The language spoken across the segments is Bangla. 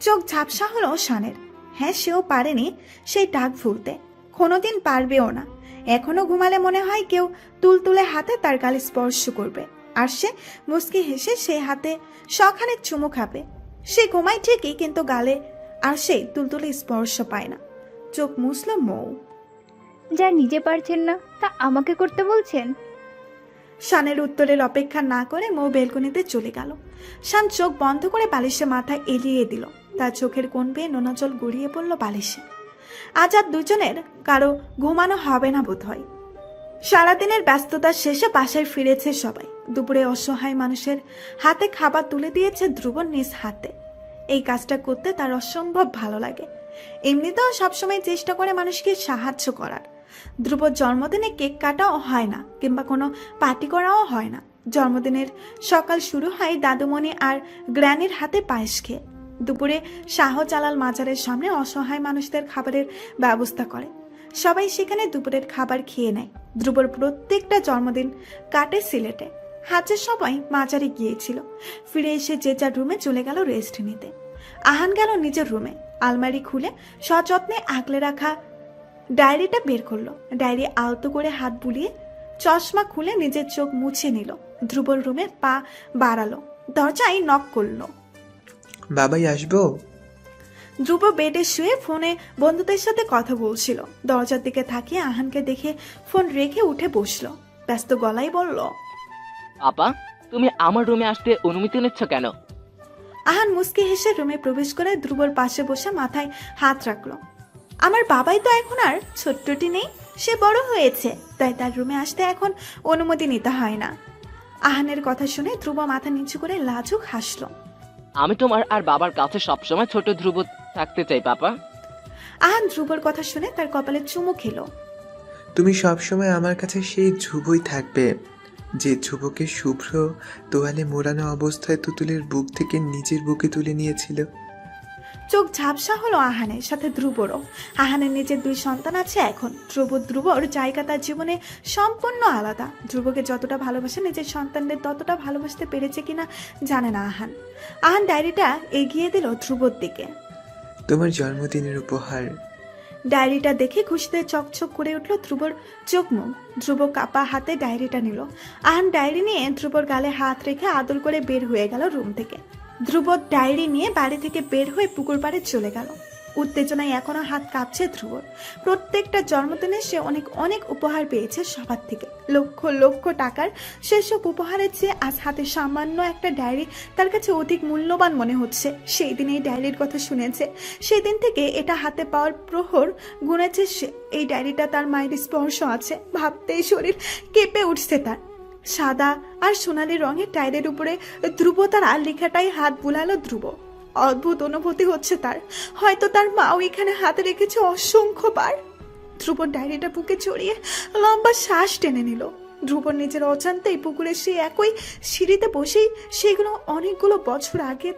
চোখ ঝাপসা হলো শানের। হ্যাঁ সেও পারেনি সেই ডাক ভুলতে কোনোদিন পারবেও না। এখনও ঘুমালে মনে হয় কেউ তুলতুলে হাতে তার গালে স্পর্শ করবে। আর সে মুসকি হেসে সেই হাতে সখানেক চুমু খাবে। সে ঘুমায় ঠিকই কিন্তু গালে আর সে তুলতুলে স্পর্শ পায় না। চোখ মুছল মৌ। যা নিজে পারছেন না তা আমাকে করতে বলছেন? শানের উত্তরের অপেক্ষা না করে মৌ বেলকনিতে চলে গেল। শান চোখ বন্ধ করে বালিশে মাথা এলিয়ে দিল। তার চোখের কোণ বেয়ে নোনা জল গড়িয়ে পড়ল বালিশে। আজ আর দুজনের কারও ঘুমানো হবে না বোধ হয় সারাদিনের ব্যস্ততার শেষে বাসায় ফিরেছে সবাই। দুপুরে অসহায় মানুষের হাতে খাবার তুলে দিয়েছে ধ্রুব নিজ হাতে। এই কাজটা করতে তার অসম্ভব ভালো লাগে। এমনিতেও সবসময় চেষ্টা করে মানুষকে সাহায্য করার। ধ্রুবর জন্মদিনে কেক কাটাও হয় না, কিংবা কোনো পার্টি করাও হয় না। জন্মদিনের সকাল শুরু হয় দাদুমণি আর গ্র্যানির হাতে পায়েস খেয়ে। দুপুরে শাহ শাহজালাল মাজারের সামনে অসহায় মানুষদের খাবারের ব্যবস্থা করে। সবাই সেখানে দুপুরের খাবার খেয়ে নেয়। ধ্রুবর প্রত্যেকটা জন্মদিন কাটে সিলেটে। হাজের সবাই মাজারে গিয়েছিল। ফিরে এসে যে যার রুমে চলে গেল রেস্ট নিতে। আহান গেল নিজের রুমে। আলমারি খুলে সযত্নে আগলে রাখা ডায়েরিটা বের করল। ডায়েরি আলতো করে হাত বুলিয়ে চশমা খুলে নিজের চোখ মুছে নিল। ধ্রুবর রুমে পা বাড়ালো। দরজায় নক করল। বাবাই আসব? ধ্রুব বেডে শুয়ে ফোনে বন্ধুদের সাথে কথা বলছিল। দরজার দিকে তাকিয়ে আহানকে দেখে ফোন রেখে উঠে বসল। ব্যস্ত গলায় বলল আপা তুমি আমার রুমে আসতে অনুমতি নিচ্ছ কেন? আহান মুসকে হেসে রুমে প্রবেশ করে ধ্রুবর পাশে বসে মাথায় হাত রাখল। আমার বাবাই তো এখন আর ছোট্টটি নেই সে বড় হয়েছে তাই তার রুমে আসতে এখন অনুমতি নিতে হয় না। আহানের কথা শুনে ধ্রুব মাথা নিচু করে লাজুক হাসলো। আমি তোমার আর বাবার কাছে সবসময় ছোট ধ্রুব থাকতে চাই পাপা। আহান ধ্রুবর কথা শুনে তার কপালে চুমু খেলো। তুমি সবসময় আমার কাছে সেই ধ্রুবই থাকবে যে ধ্রুবকে শুভ্র তোয়ালে মোড়ানো অবস্থায় তুতুলের বুক থেকে নিজের বুকে তুলে নিয়েছিল। চোখ ঝাপসা হলো আহানের সাথে ধ্রুবরও। আহানের নিজের দুই সন্তান আছে এখন। ধ্রুব ধ্রুবর জায়গা তার জীবনে সম্পূর্ণ আলাদা। ধ্রুবকে যতটা ভালোবাসে নিজের সন্তানদের ততটা ভালোবাসতে পেরেছে কিনা জানে না আহান। আহান ডায়েরিটা এগিয়ে দিল ধ্রুবর দিকে। তোমার জন্মদিনের উপহার। ডায়েরিটা দেখে খুশিতে চকচক করে উঠল ধ্রুবর চোখ মুখ। ধ্রুব কাপা হাতে ডায়েরিটা নিল। আহান ডায়েরি নিয়ে ধ্রুবর গালে হাত রেখে আদর করে বের হয়ে গেল রুম থেকে। ধ্রুব ডায়েরি নিয়ে বাড়ি থেকে বের হয়ে পুকুর পাড়ে চলে গেল। উত্তেজনায় এখনও হাত কাঁপছে ধ্রুবর। প্রত্যেকটা জন্মদিনে সে অনেক অনেক উপহার পেয়েছে সবার থেকে। লক্ষ লক্ষ টাকার সেসব উপহারের চেয়ে আজ হাতে সামান্য একটা ডায়েরি তার কাছে অধিক মূল্যবান মনে হচ্ছে। সেই দিন এই ডায়েরির কথা শুনেছে। সেই দিন থেকে এটা হাতে পাওয়ার প্রহর গুনেছে সে। এই ডায়েরিটা তার মায়ের স্পর্শ আছে। ভাবতেই শরীর কেঁপে উঠছে তার। সাদা আর সোনালি রঙের টাইলের উপরে ধ্রুব তার আর লেখাটাই হাত বুলালো ধ্রুব। অদ্ভুত অনুভূতি হচ্ছে তার। হয়তো তার মাও এখানে হাতে রেখেছে অসংখ্যবার। ধ্রুব ডায়েরিটা বুকে চড়িয়ে লম্বা শ্বাস টেনে নিল। ধ্রুব নিজের অজান্তেই পুকুরে সে একই সিঁড়িতে বসেই সেগুলো অনেকগুলো বছর আগে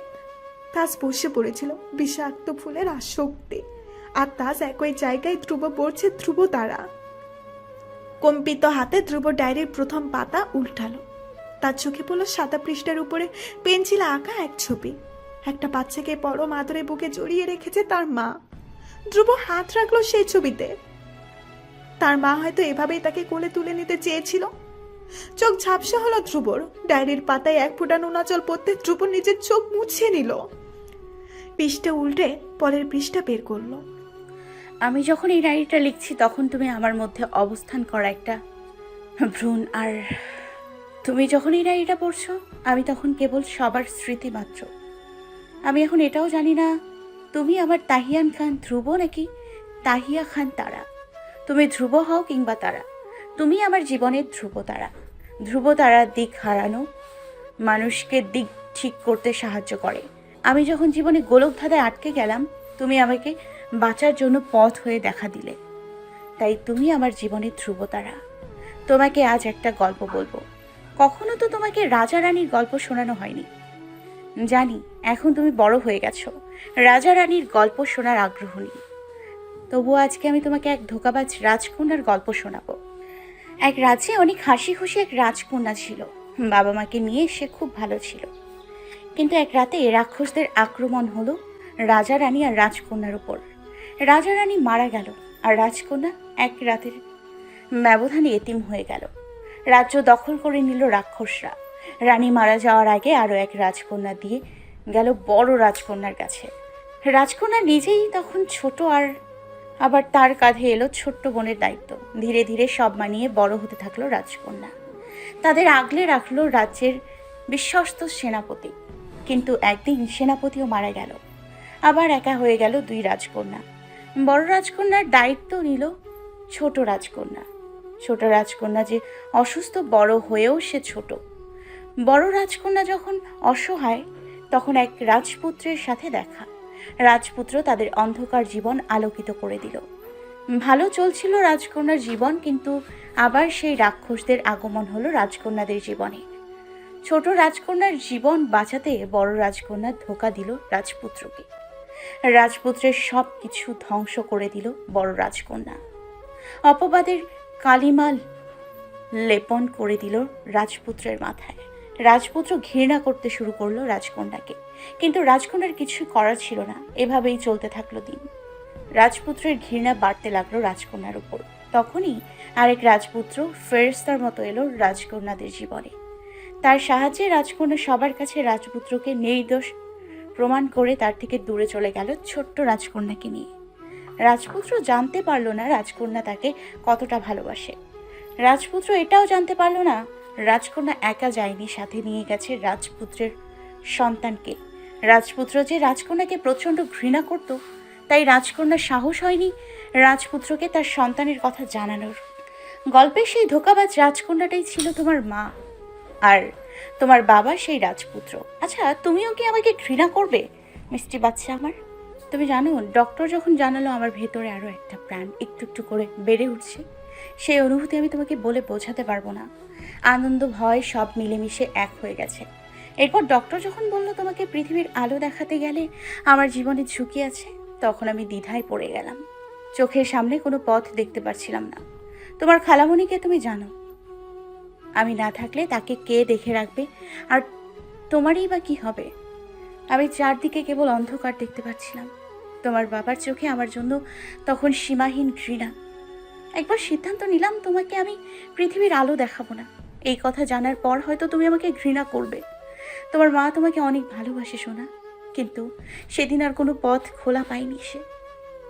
তাজ বসে পড়েছিল, বিষাক্ত ফুলের আসক্তি। আর তাজ একই জায়গায় ধ্রুব পড়ছে ধ্রুব তারা। কম্পিত হাতে ধ্রুব ডায়েরির প্রথম পাতা উল্টালো। তার চোখে পড়ল সাদা পৃষ্ঠার উপরে পেন্সিলে আঁকা এক ছবি। একটা বাচ্চাকে পরম আদরে বুকে জড়িয়ে রেখেছে তার মা। ধ্রুব হাত রাখল সেই ছবিতে। তার মা হয়তো এভাবেই তাকে কোলে তুলে নিতে চেয়েছিল। চোখ ঝাপসা হলো ধ্রুবর। ডায়েরির পাতায় এক ফোঁটা নোনা জল পড়তে ধ্রুব নিজের চোখ মুছিয়ে নিল। পৃষ্ঠা উল্টে পরের পৃষ্ঠা বের করল। আমি যখন এই ডায়েরিটা লিখছি, তখন তুমি আমার মধ্যে অবস্থান করা একটা ভ্রূণ। আর তুমি যখন এই ডায়েরিটা পড়ছো, আমি তখন কেবল সবার স্মৃতি মাত্র। আমি এখন এটাও জানি না, তুমি আমার তাহিয়ান খান ধ্রুব নাকি তাহিয়া খান তারা? তুমি ধ্রুব হও কিংবা তারা, তুমি আমার জীবনের ধ্রুব তারা। ধ্রুব তারা দিক হারানো মানুষকে দিক ঠিক করতে সাহায্য করে। আমি যখন জীবনে গোলকধাঁধায় আটকে গেলাম, তুমি আমাকে বাঁচার জন্য পথ হয়ে দেখা দিলে। তাই তুমি আমার জীবনের ধ্রুবতারা। তোমাকে আজ একটা গল্প বলব। কখনো তো তোমাকে রাজা রানীর গল্প শোনানো হয়নি। জানি, এখন তুমি বড় হয়ে গেছো। রাজা রানীর গল্প শোনার আগ্রহ নেই। তবুও আজকে আমি তোমাকে এক ধোকাবাজ রাজকন্যার গল্প শোনাবো। এক রাজ্যে অনেক হাসি খুশি এক রাজকন্যা ছিল। বাবা মাকে নিয়ে সে খুব ভালো ছিল। কিন্তু এক রাতে রাক্ষসদের আক্রমণ হলো রাজা রানী আর রাজকন্যার উপর। রাজা রানী মারা গেল আর রাজকন্যা এক রাতের ব্যবধানে এতিম হয়ে গেল। রাজ্য দখল করে নিল রাক্ষসরা। রানী মারা যাওয়ার আগে আরও এক রাজকন্যা দিয়ে গেল বড় রাজকন্যার কাছে। রাজকন্যা নিজেই তখন ছোট আর আবার তার কাঁধে এলো ছোট্ট বোনের দায়িত্ব। ধীরে ধীরে সব মানিয়ে বড় হতে থাকল রাজকন্যা। তাদের আগলে রাখল রাজ্যের বিশ্বস্ত সেনাপতি। কিন্তু একদিন সেনাপতিও মারা গেল। আবার একা হয়ে গেল দুই রাজকন্যা। বড় রাজকন্যার দায়িত্ব নিল ছোট রাজকন্যা। ছোট রাজকন্যা যে অসুস্থ বড় হয়েও সে ছোট। বড় রাজকন্যা যখন অসহায়, তখন এক রাজপুত্রের সাথে দেখা। রাজপুত্র তাদের অন্ধকার জীবন আলোকিত করে দিল। ভালো চলছিল রাজকন্যার জীবন, কিন্তু আবার সেই রাক্ষসদের আগমন হলো রাজকন্যাদের জীবনে। ছোট রাজকন্যার জীবন বাঁচাতে বড় রাজকন্যা ধোকা দিল রাজপুত্রকে। রাজপুত্রের সব কিছু ধ্বংস করে দিল বড় রাজকন্যা। অপবাদের কালিমাল লেপন করে দিল রাজপুত্রের মাথায়। রাজপুত্র ঘৃণা করতে শুরু করল রাজকন্যাকে। কিন্তু রাজকন্যার কিছু করার ছিল না, এভাবেই চলতে থাকল দিন। রাজপুত্রের ঘৃণা বাড়তে লাগল রাজকন্যার উপর। তখনই আরেক রাজপুত্র ফেরস্তার মতো এলো রাজকন্যাদের জীবনে। তার সাহায্যে রাজকন্যা সবার কাছে রাজপুত্রকে নির্দোষ প্রমাণ করে তার থেকে দূরে চলে গেল ছোট্ট রাজকন্যাকে নিয়ে। রাজপুত্র জানতে পারল না রাজকন্যা তাকে কতটা ভালোবাসে। রাজপুত্র এটাও জানতে পারল না, রাজকন্যা একা যায়নি, সাথে নিয়ে গেছে রাজপুত্রের সন্তানকে। রাজপুত্র যে রাজকন্যাকে প্রচণ্ড ঘৃণা করত, তাই রাজকন্যার সাহস হয়নি রাজপুত্রকে তার সন্তানের কথা জানানোর। গল্পের সেই ধোকাবাজ রাজকন্যাটাই ছিল তোমার মা। আর তোমার বাবা সেই রাজপুত্র। আচ্ছা তুমিও কি আমাকে ঘৃণা করবে, মিষ্টি বাচ্চা আমার? তুমি জানো ডক্টর যখন জানালো আমার ভেতরে আরও একটা প্রাণ একটু একটু করে বেড়ে উঠছে, সেই অনুভূতি আমি তোমাকে বলে বোঝাতে পারব না। আনন্দ, ভয় সব মিলেমিশে এক হয়ে গেছে। এরপর ডক্টর যখন বলল তোমাকে পৃথিবীর আলো দেখাতে গেলে আমার জীবনে ঝুঁকি আছে, তখন আমি দ্বিধায় পড়ে গেলাম। চোখের সামনে কোনো পথ দেখতে পারছিলাম না। তোমার খালামণিকে তুমি জানো আমি না থাকলে তাকে কে দেখে রাখবে? আর তোমারই বা কি হবে? আমি চারদিকে কেবল অন্ধকার দেখতে পাচ্ছিলাম। তোমার বাবার চোখে আমার জন্য তখন সীমাহীন ঘৃণা। একবার সিদ্ধান্ত নিলাম, তোমাকে আমি পৃথিবীর আলো দেখাবো না। এই কথা জানার পর হয়তো তুমি আমাকে ঘৃণা করবে। তোমার মা তোমাকে অনেক ভালোবাসে শোনা কিন্তু সেদিন আর কোনো পথ খোলা পায়নি সে।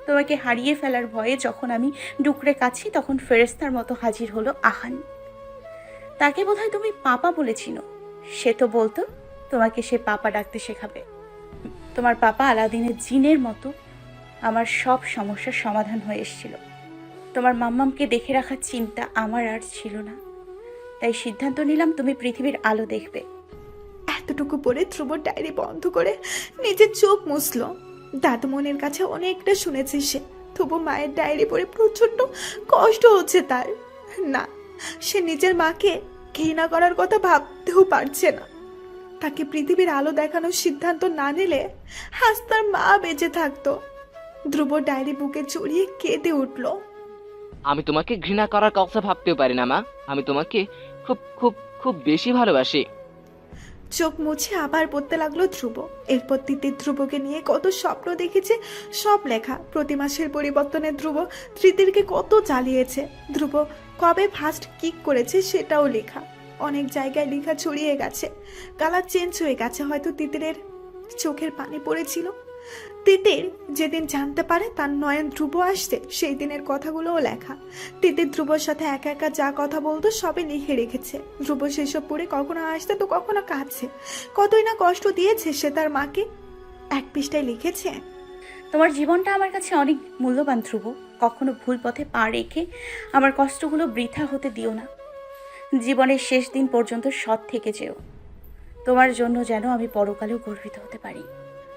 তোমাকে হারিয়ে ফেলার ভয়ে যখন আমি ডুকরে কাছি, তখন ফেরেস্তার মতো হাজির হলো আহান। তাকে বোধহয় তুমি পাপা বলেছিল। সে তো বলতো, তোমাকে সে পাপা ডাকতে শেখাবে। তোমার পাপা আলাদিনের জিনের মতো। আমার সব সমস্যার সমাধান হয়ে এসেছিল। তোমার মাম্মামকে দেখে রাখার চিন্তা আমার আর ছিল না। তাই সিদ্ধান্ত নিলাম তুমি পৃথিবীর আলো দেখবে। এতটুকু পরে ধ্রুব ডায়েরি বন্ধ করে নিজের চোখ মুছল। দাদুমনের কাছে অনেকটা শুনেছে সে। তবু মায়ের ডায়েরি পড়ে প্রচণ্ড কষ্ট হচ্ছে তার। না সে নিজের মাকে ঘৃণা করার কথা ভাবতেও পারছে না। তাকে পৃথিবীর আলো দেখানোর সিদ্ধান্ত না নিলে আজ তার মা বেঁচে থাকতো। ধ্রুব ডায়েরি বুকে জড়িয়ে কেঁদে উঠল। আমি তোমাকে ঘৃণা করার কথা ভাবতেও পারি না মা। আমি তোমাকে খুব খুব খুব বেশি ভালোবাসি। চোখ মুছে আবার পড়তে লাগল ধ্রুব। এরপর তিতির ধ্রুবকে নিয়ে কত স্বপ্ন দেখেছে সব লেখা। প্রতি মাসের পরিবর্তনে ধ্রুব তৃতীরকে কত চালিয়েছে ধ্রুব কবে ফার্স্ট কিক করেছে সেটাও লেখা। অনেক জায়গায় লেখা ছড়িয়ে গেছে। কালার চেঞ্জ হয়ে গেছে, হয়তো তিতিরের চোখের পানি পড়েছিল। তিতির যেদিন জানতে পারে তার নয়ন ধ্রুব আসছে, সেই দিনের কথাগুলোও লেখা। তিতির ধ্রুবর সাথে একা একা যা কথা বলতো সবই লিখে রেখেছে। ধ্রুব সেসব পড়ে কখনো আসতে তো কখনো কাঁদছে। কতই না কষ্ট দিয়েছে সে তার মাকে। এক পৃষ্ঠায় লিখেছে তোমার জীবনটা আমার কাছে অনেক মূল্যবান ধ্রুব। কখনো ভুল পথে পা রেখে আমার কষ্টগুলো বৃথা হতে দিও না। জীবনের শেষ দিন পর্যন্ত সৎ থেকে যেও। তোমার জন্য যেন আমি পরকালেও গর্বিত হতে পারি।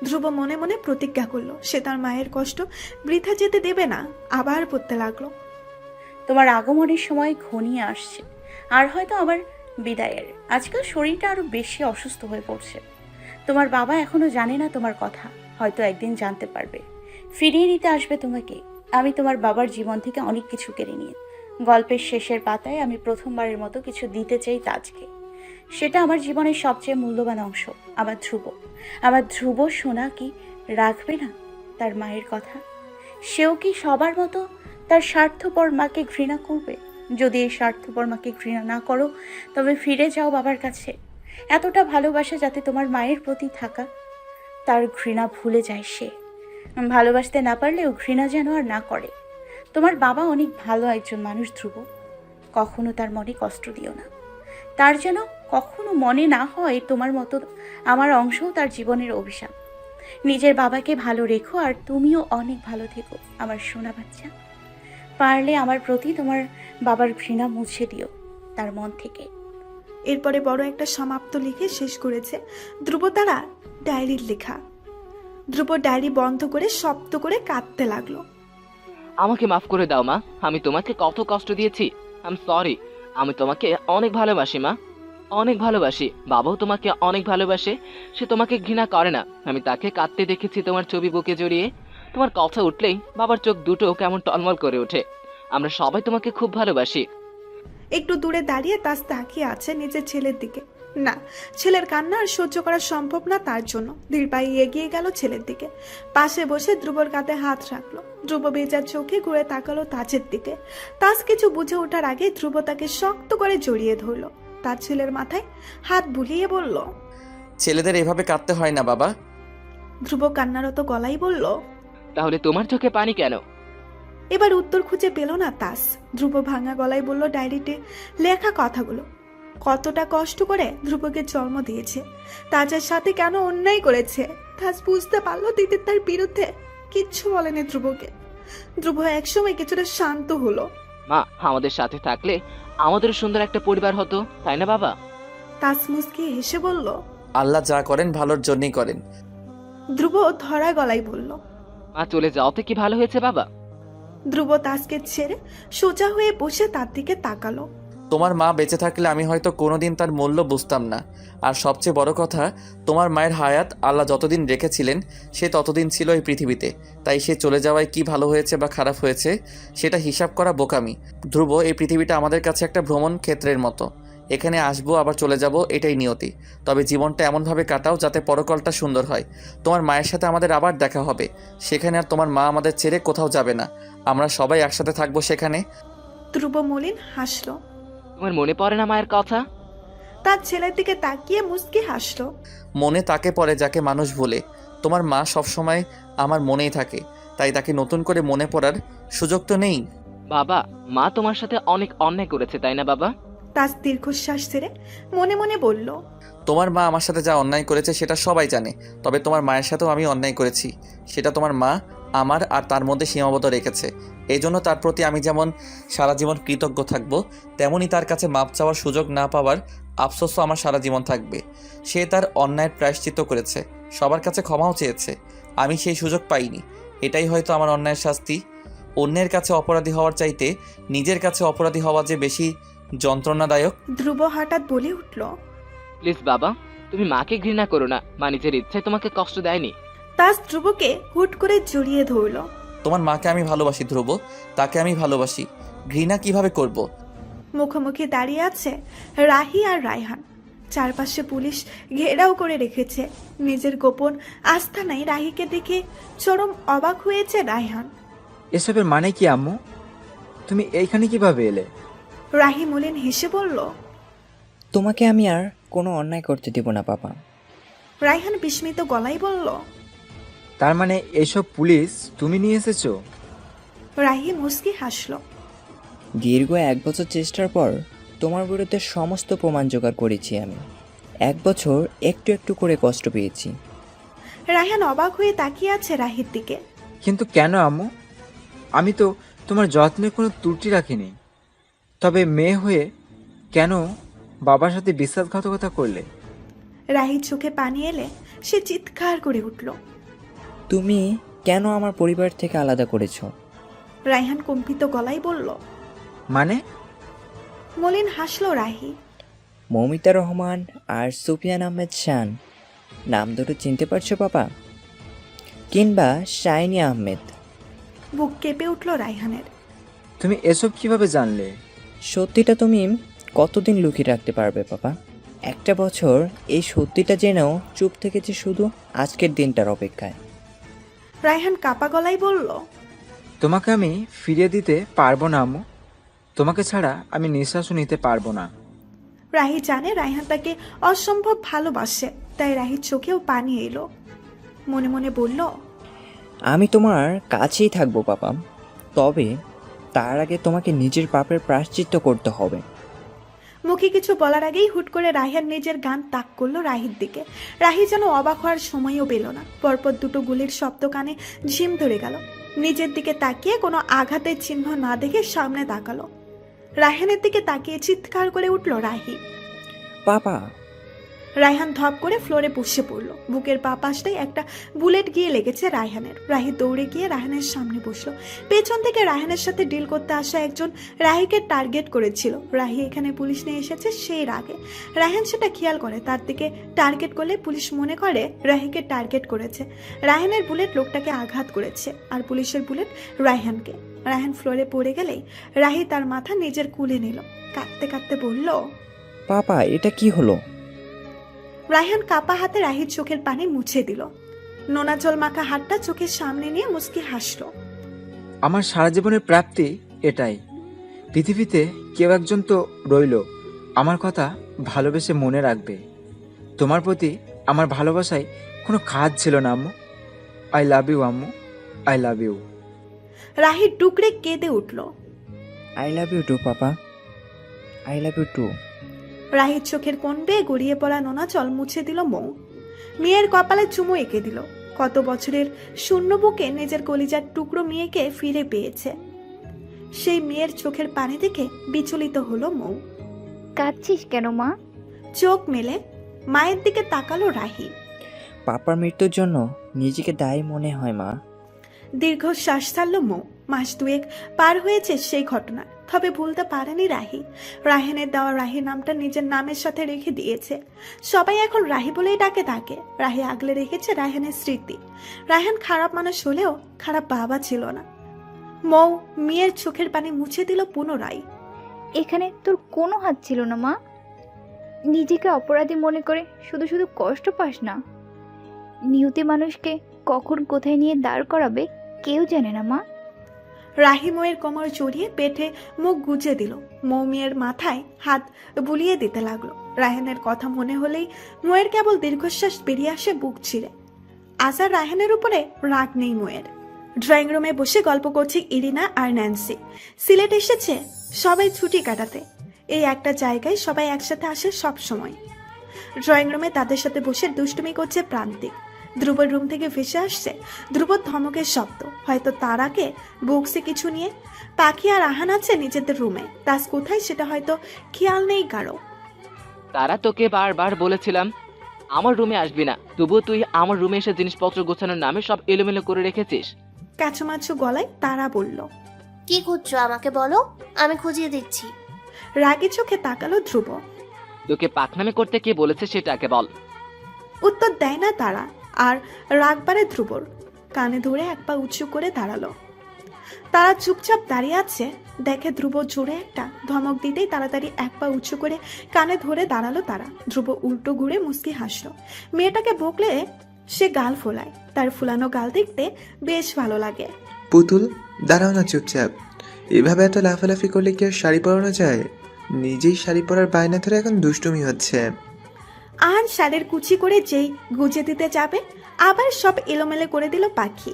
ধ্রুব মনে মনে প্রতিজ্ঞা করল সে তার মায়ের কষ্ট বৃথা যেতে দেবে না আবার পড়তে লাগল। তোমার আগমনের সময় ঘনিয়ে আসছে আর হয়তো আমার বিদায়ের। আজকাল শরীরটা আরও বেশি অসুস্থ হয়ে পড়ছে। তোমার বাবা এখনও জানে না তোমার কথা। হয়তো একদিন জানতে পারবে। ফিরিয়ে নিতে আসবে তোমাকে। আমি তোমার বাবার জীবন থেকে অনেক কিছু কেড়ে নিয়ে। গল্পের শেষের পাতায় আমি প্রথমবারের মতো কিছু দিতে চাই তাজকে। সেটা আমার জীবনের সবচেয়ে মূল্যবান অংশ, আমার ধ্রুব। আমার ধ্রুব সোনা কি রাখবে না তার মায়ের কথা? সেও কি সবার মতো তার স্বার্থপর মাকে ঘৃণা করবে? যদি এই স্বার্থপর মাকে ঘৃণা না করো, তবে ফিরে যাও বাবার কাছে। এতটা ভালোবাসা যাতে তোমার মায়ের প্রতি থাকা তার ঘৃণা ভুলে যায় সে। ভালোবাসতে না পারলেও ঘৃণা যেন আর না করে। তোমার বাবা অনেক ভালো একজন মানুষ, ধ্রুব। কখনো তার মনে কষ্ট দিও না। তার যেন কখনো মনে না হয় তোমার মতো আমার অংশও তার জীবনের অভিশাপ। নিজের বাবাকে ভালো রেখো আর তুমিও অনেক ভালো থেকো, আমার সোনা বাচ্চা। পারলে আমার প্রতি তোমার বাবার ঘৃণা মুছে দিও তার মন থেকে। এরপরে বড় একটা সমাপ্ত লিখে শেষ করেছে ধ্রুব তারা ডায়েরির লেখা। ধ্রুব ডায়েরি বন্ধ করে শব্দ করে কাঁদতে লাগল। আমাকে মাফ করে দাও, মা। আমি তোমাকে কত কষ্ট দিয়েছি। আম সরি আমি তোমাকে অনেক ভালোবাসি, মা। অনেক ভালোবাসি। বাবাও তোমাকে অনেক ভালোবাসে। সে তোমাকে ঘৃণা করে না। আমি তাকে কাঁদতে দেখেছি তোমার ছবি বুকে জড়িয়ে। তোমার কথা উঠলেই বাবার চোখ দুটো কেমন টলমল করে ওঠে। আমরা সবাই তোমাকে খুব ভালোবাসি। একটু দূরে দাঁড়িয়ে তাস তাকিয়ে আছে নিজের ছেলের দিকে। না ছেলের কান্না আর সহ্য করা সম্ভব না তার জন্য। ধীর পায়ে এগিয়ে গেল ছেলের দিকে। পাশে বসে ধ্রুবর কাঁধে হাত রাখল। ধ্রুব বেজার চোখে ঘুরে তাকালো তাজের দিকে। তাজ কিছু বুঝে ওঠার আগে ধ্রুব তাকে শক্ত করে জড়িয়ে ধরলো। তার ছেলের মাথায় হাত বুলিয়ে বলল ছেলেদের এভাবে কাঁদতে হয় না বাবা। ধ্রুব কান্নারত গলাই বলল তাহলে তোমার চোখে পানি কেন? এবার উত্তর খুঁজে পেল না তাস। ধ্রুব ভাঙা গলায় বলল ডায়েরিতে লেখা কথাগুলো। কতটা কষ্ট করে ধ্রুবকে জন্ম দিয়েছে। তাজের সাথে কেন অন্যায় করেছে? তাজ বুঝতে পারল দিদি তার বিরুদ্ধে কিচ্ছু বলেনি ধ্রুবকে। ধ্রুব একসময় কিছুটা শান্ত হলো। মা আমাদের সাথে থাকলে আমাদের সুন্দর একটা পরিবার হতো তাই না বাবা? তাস মুসকি হেসে বলল আল্লাহ যা করেন ভালোর জন্যই করেন। ধ্রুব ধরা গলায় বলল মা চলে যাওয়াতে কি ভালো হয়েছে বাবা? ধ্রুব তাসকে ছেড়ে সোজা হয়ে বসে তার দিকে তাকালো। তোমার মা বেঁচে থাকলে আমি হয়তো কোনোদিন তার মূল্য বুঝতাম না। আর সবচেয়ে বড় কথা, তোমার মায়ের হায়াত আল্লাহ যতদিন রেখেছিলেন, সে ততদিন ছিল এই পৃথিবীতে। তাই সে চলে যাওয়ায় কি ভালো হয়েছে বা খারাপ হয়েছে, সেটা হিসাব করা বোকামি। ধ্রুব, এই পৃথিবীটা আমাদের কাছে একটা ভ্রমণ ক্ষেত্রের মতো। এখানে আসব আবার চলে যাব এটাই নিয়তি। তবে জীবনটা এমনভাবে কাটাও যাতে পরকলটা সুন্দর হয়। তোমার মায়ের সাথে আমাদের আবার দেখা হবে। সেখানে আর তোমার মা আমাদের ছেড়ে কোথাও যাবে না। আমরা সবাই একসাথে থাকব সেখানে। ধ্রুব মলিন হাসলো। তোমার মনে পড়ে না মায়ের কথা? তার ছেলের দিকে তাকিয়ে মুসকি হাসলো। মনে তাকে পড়ে যাকে মানুষ বলে। তোমার মা সবসময় আমার মনেই থাকে। তাই তাকে নতুন করে মনে পড়ার সুযোগ তো নেই। বাবা মা তোমার সাথে অনেক অন্যায় করেছে তাই না বাবা? তাজ দীর্ঘশ্বাস ছেড়ে মনে মনে বলল, তোমার মা আমার সাথে যা অন্যায় করেছে সেটা সবাই জানে, তবে তোমার মায়ের সাথেও আমি অন্যায় করেছি। সেটা তোমার মা আমার আর তার মধ্যে সীমাবদ্ধ রেখেছে। এই জন্য তার প্রতি আমি যেমন সারা জীবন কৃতজ্ঞ থাকব তেমনই তার কাছে মাপ চাওয়ার সুযোগ না পাওয়ার আফসোসও আমার সারা জীবন থাকবে। সে তার অন্যায়ের প্রায়শ্চিত্ত করেছে, সবার কাছে ক্ষমাও চেয়েছে। আমি সেই সুযোগ পাইনি। এটাই হয়তো আমার অন্যায়ের শাস্তি। অন্যের কাছে অপরাধী হওয়ার চাইতে নিজের কাছে অপরাধী হওয়া যে বেশি যন্ত্রণাদায়ক। ধ্রুব হঠাৎ বলে উঠল প্লিজ বাবা তুমি মাকে ঘৃণা করো না মা নিজের ইচ্ছায় তোমাকে কষ্ট দেয়নি। তাজ ধ্রুবকে হুট করে জড়িয়ে ধরল। তোমার মাকে আমি ভালোবাসি ধ্রুব তাকে আমি ভালোবাসি। ঘৃণা কীভাবে করব। মুখোমুখি দাঁড়িয়ে আছে রাহি আর রায়হান। চারপাশে পুলিশ ঘেরাও করে রেখেছে। নিজের গোপন আস্থা নাই রাহিকে দেখে চরম অবাক হয়েছে রায়হান। এসবের মানে কি আম্মু? তুমি এইখানে কীভাবে এলে? রাহি মলিন হেসে বলল তোমাকে আমি আর কোনো অন্যায় করতে দেব না বাবা। রায়হান বিস্মিত গলায় বলল তার মানে এসব পুলিশ তুমি নিয়ে এসেছ? রাহি মুস্কি হাসল দীর্ঘ এক বছর চেষ্টার পর তোমার বিরুদ্ধে সমস্ত প্রমাণ জোগাড় করেছি আমি। এক বছর একটু একটু করে কষ্ট পেয়েছি। রায়হান অবাক হয়ে তাকিয়ে আছে রাহির দিকে। কিন্তু কেন আম্মু? আমি তো তোমার যত্নের কোনো ত্রুটি রাখিনি। তবে মেয়ে হয়ে কেন বাবার সাথে বিশ্বাসঘাতকতা করলে? রাহির চোখে পানি এলে সে চিৎকার করে উঠল। তুমি কেন আমার পরিবার থেকে আলাদা করেছ? রায়হান কম্পিত গলায় বলল। মানে? মলিন হাসল রাহি। মৌমিতা রহমান আর সুফিয়ান আহমেদ শান। নাম দুটো চিনতে পারছ বাবা? কিংবা শাইনি আহমেদ? বুক কেঁপে উঠল রায়হানের তুমি এসব কীভাবে জানলে? সত্যিটা তুমি কতদিন লুকিয়ে রাখতে পারবে বাবা? একটা বছর এই সত্যিটা জেনেও চুপ থেকেছে শুধু আজকের দিনটার অপেক্ষায়। রায়হান কাপা গলায় বলল তোমাকে আমি ফিরিয়ে দিতে পারব না আম্মু। তোমাকে ছাড়া আমি নিঃশ্বাসও নিতে পারব না। রাহি জানে রায়হান তাকে অসম্ভব ভালোবাসে তাই রাহির চোখেও পানি এলো। মনে মনে বলল আমি তোমার কাছেই থাকব বাবা। তবে তার আগে তোমাকে নিজের পাপের প্রায়শ্চিত্ত করতে হবে। মুখে কিছু বলার আগেই হুট করে রাহিয়ার নিজের গান তাক করল রাহির দিকে। রাহি যেন অবাক হওয়ার সময়ও পেল না। পরপর দুটো গুলির শব্দ কানে ঝিম ধরে গেল। নিজের দিকে তাকিয়ে কোনো আঘাতের চিহ্ন না দেখে সামনে তাকালো। রাহেনের দিকে তাকিয়ে চিৎকার করে উঠল রাহি। পাপা রায়হান ধপ করে ফ্লোরে বসে পড়ল। বুকের পা পাশটাই একটা বুলেট গিয়ে লেগেছে রায়হানের। রাহি দৌড়ে গিয়ে রায়হানের সামনে বসল। পেছন থেকে রায়হানের সাথে ডিল করতে আসা একজন রাহিকে টার্গেট করেছিল। রাহি এখানে পুলিশ নিয়ে এসেছে সেই রাগে। রায়হান সেটা খেয়াল করে, তার দিকে টার্গেট করলে পুলিশ মনে করে রাহিকে টার্গেট করেছে। রায়হানের বুলেট লোকটাকে আঘাত করেছে, আর পুলিশের বুলেট রায়হানকে। রায়হান ফ্লোরে পড়ে গেলেই রাহি তার মাথা নিজের কুলে নিল। কাঁদতে কাঁদতে বলল, পাপা, এটা কি হলো? রায়হান কাপা হাতে রাহির চোখের পানি মুছে দিল। নোনা জল মাখা হাতটা চোখের সামনে নিয়ে মুচকি হাসলো। আমার সারা জীবনের প্রাপ্তি এটাই। পৃথিবীতে কেউ একজন তো রইল। আমার কথা ভালোবেসে মনে রাখবে। তোমার প্রতি আমার ভালোবাসায় কোনো কাজ ছিল না আম্মু। আই লাভ ইউ আম্মু। আই লাভ ইউ রাহির টুকরে কেঁদে উঠল। I love you too papa. I love you too রাহির চোখের কোণ বেয়ে গড়িয়ে পড়া নোনা জল মুছে দিল মৌ। মেয়ের কপালে চুমু এঁকে দিল। কত বছরের শূন্য বুকে নিজের কলিজার টুকরো মেয়েকে ফিরে পেয়েছে। সেই মেয়ের চোখের পানি দেখে বিচলিত হলো মৌ। কাঁদছিস কেন মা? চোখ মেলে মায়ের দিকে তাকালো রাহি। পাপার মৃত্যুর জন্য নিজেকে দায়ী মনে হয় মা। দীর্ঘ শ্বাস ছাড়ল মৌ। মাস দুয়েক পার হয়েছে সেই ঘটনা তবে ভুলতে পারেনি রাহি। রাহেনের দেওয়া রাহি নামটা নিজের নামের সাথে রেখে দিয়েছে। সবাই এখন রাহি বলেই ডাকে তাকে। রাহি আগলে রেখেছে রাহেনের স্মৃতি। রাহেন খারাপ মানুষ হলেও খারাপ বাবা ছিল না। মৌ মেয়ের চোখের পানি মুছে দিল পুনরায় এখানে তোর কোনো হাত ছিল না, মা? নিজেকে অপরাধী মনে করে শুধু শুধু কষ্ট পাস না। নিয়তি মানুষকে কখন কোথায় নিয়ে দাঁড় করাবে কেউ জানে না, মা। রাহি ময়ের কোমর জড়িয়ে পেটে মুখ গুজে দিল। মৌমিয়ের মাথায় হাত বুলিয়ে দিতে লাগল। রাহেনের কথা মনে হলেই ময়ের কেবল দীর্ঘশ্বাস বেরিয়ে আসে বুক ছিঁড়ে। আজার রাহেনের উপরে রাগ নেই ময়ের। ড্রয়িং রুমে বসে গল্প করছে ইরিনা আর ন্যান্সি। সিলেট এসেছে সবাই ছুটি কাটাতে। এই একটা জায়গায় সবাই একসাথে আসে সব সময় ড্রয়িং রুমে তাদের সাথে বসে দুষ্টুমি করছে প্রান্তিক। ধ্রুবর রুম থেকে ভেসে আসছে ধ্রুবর ধমকের শব্দ। হয়তো তার আগে বক্সে কিছু নিয়ে। পাখি আর আহান আছে নিজেদের রুমে। তাস কোথায় সেটা হয়তো খেয়াল নেই কারও। তারা তোকে বারবার বলেছিলাম আমার রুমে আসবি না। তবুও তুই আমার রুমে এসে জিনিসপত্র গোছানোর নামে সব এলোমেলো করে রেখেছিস। কাছুমাছু গলায় তারা বলল কি খুঁজছো আমাকে বলো? আমি খুঁজিয়ে দিচ্ছি। রাগে চোখে তাকালো ধ্রুব। তোকে পাকনামে করতে কে বলেছে সেটাকে বল। উত্তর দেয় না তারা। আর রাগ বাড়ে ধ্রুবর। কানে ধরে এক পা উঁচু করে দাঁড়াল। তারা চুপচাপ দাঁড়িয়ে আছে। দেখে ধ্রুব জোরে একটা ধমক দিতেই তাড়াতাড়ি এক পা উঁচু করে কানে ধরে দাঁড়াল তারা। ধ্রুব উল্টো ঘুরে মুস্কি হাসলো। মেয়েটাকে বকলে সে গাল ফোলায়। তার ফুলানো গাল দেখতে বেশ ভালো লাগে। পুতুল, দাঁড়াও না চুপচাপ। এভাবে এত লাফালাফি করলে কি আর শাড়ি পরানো যায়? নিজেই শাড়ি পরার বায়না ধরে এখন দুষ্টুমি হচ্ছে। আহান শাড়ির কুচি করে যেই গুজে দিতে যাবে আবার সব এলোমেলো করে দিল পাখি।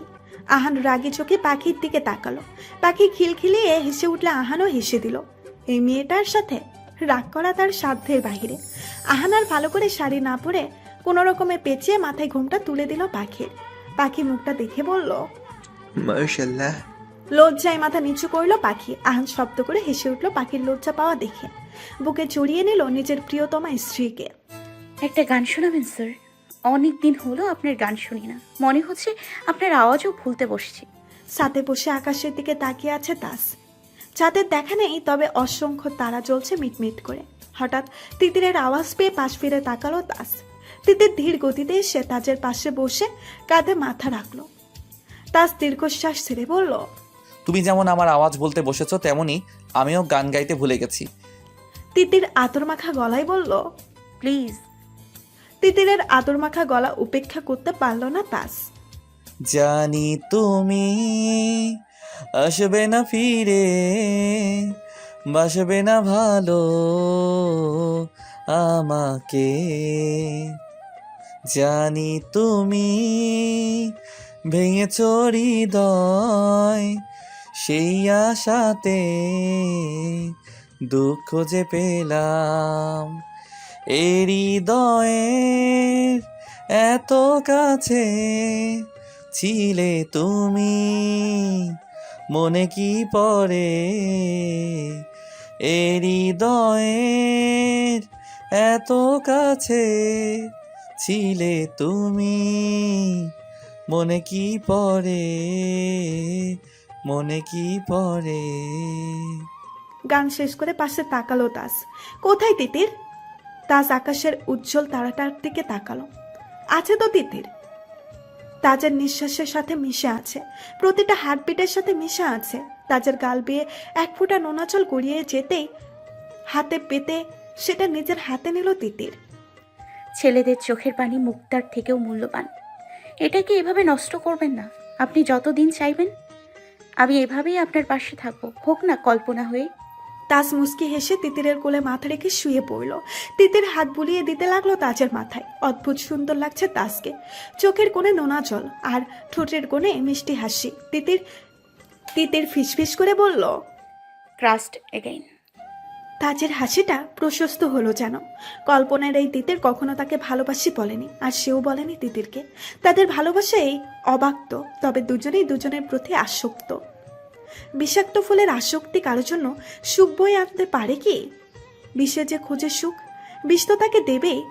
আহান রাগি চোখে পাখির দিকে তাকালো। পাখি খিলখিলিয়ে হেসে উঠলে আহানও হেসে দিল। এই মেয়েটার সাথে রাগ করা তার সাধ্যের বাহিরে। আহান আর ভালো করে শাড়ি না পরে কোনো রকমে পেঁচিয়ে মাথায় ঘুমটা তুলে দিল পাখির। পাখি মুখটা দেখে বলল মার্শাল্লাহ লজ্জায় মাথা নিচু করল পাখি। আহান শব্দ করে হেসে উঠল পাখির লজ্জা পাওয়া দেখে। বুকে জড়িয়ে নিল নিজের প্রিয়তমা স্ত্রীকে। একটা গান শোনাবেন স্যার? অনেক দিন হলো আপনার গান শুনি না। মনে হচ্ছে আপনার আওয়াজও ভুলতে বসছি। সাথে বসে আকাশের দিকে তাকিয়ে আছে তাস। চাঁদের দেখা নেই তবে অসংখ্য তারা জ্বলছে মিটমিট করে। হঠাৎ তিতিরের আওয়াজ পেয়ে পাশ ফিরে তাকালো তাস। তিতির ধীর গতিতে এসে তাজের পাশে বসে কাঁধে মাথা রাখল। তাস দীর্ঘশ্বাস ছেড়ে বলল তুমি যেমন আমার আওয়াজ বলতে বসেছো তেমনই আমিও গান গাইতে ভুলে গেছি। তিতির আতর মাখা গলায় বলল প্লিজ তিতিরের আদর মাখা গলা উপেক্ষা করতে পারল না তাস। জানি তুমি আসবে না ফিরে, বাসবে না ভালো আমাকে। জানি তুমি ভেঙে চড়ি দয় সেই আশাতে দুঃখ যে পেলাম। হৃদয়ের এত কাছে ছিলে তুমি, মনে কি পড়ে? এ হৃদয়ের এত কাছে ছিলে তুমি, মনে কি পড়ে? মনে কি পড়ে? গান শেষ করে পাশে তাকালো তাস। কোথায় তিতির? তাস আকাশের উজ্জ্বল তারাটার দিকে তাকালো। আছে তো তিতির। তাজের নিঃশ্বাসের সাথে মিশে আছে। প্রতিটা হার্টবিটের সাথে মিশে আছে। তাজের গাল বেয়ে এক ফোঁটা নোনাচল গড়িয়ে যেতেই হাতে পেতে সেটা নিজের হাতে নিল তিতির। ছেলেদের চোখের পানি মুক্তার থেকেও মূল্যবান। এটাকে এভাবে নষ্ট করবেন না। আপনি যতদিন চাইবেন, আমি এভাবেই আপনার পাশে থাকব। হোক না কল্পনা হয়ে। তাজ মুস্কি হেসে তিতিরের কোলে মাথা রেখে শুয়ে পড়ল। তিতির হাত বুলিয়ে দিতে লাগল তাজের মাথায়। অদ্ভুত সুন্দর লাগছে তাজকে চোখের কোণে নোনা জল আর ঠোঁটের কোণে মিষ্টি হাসি। তিতির তিতির ফিসফিস করে বলল ক্রাস্ট এগেইন তাজের হাসিটা প্রশস্ত হলো যেন। কল্পনার এই তিতির কখনো তাকে ভালোবাসি বলেনি আর সেও বলেনি তিতিরকে। তাদের ভালোবাসাই অবাক্ত তবে দুজনেই দুজনের প্রতি আসক্ত। বিষাক্ত ফুলের আসক্তি কারোর জন্য সুখ বয়ে আনতে পারে কি? বিষে যে খোঁজে সুখ, বিষ তো তাকে দেবে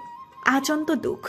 আচন্ত দুঃখ।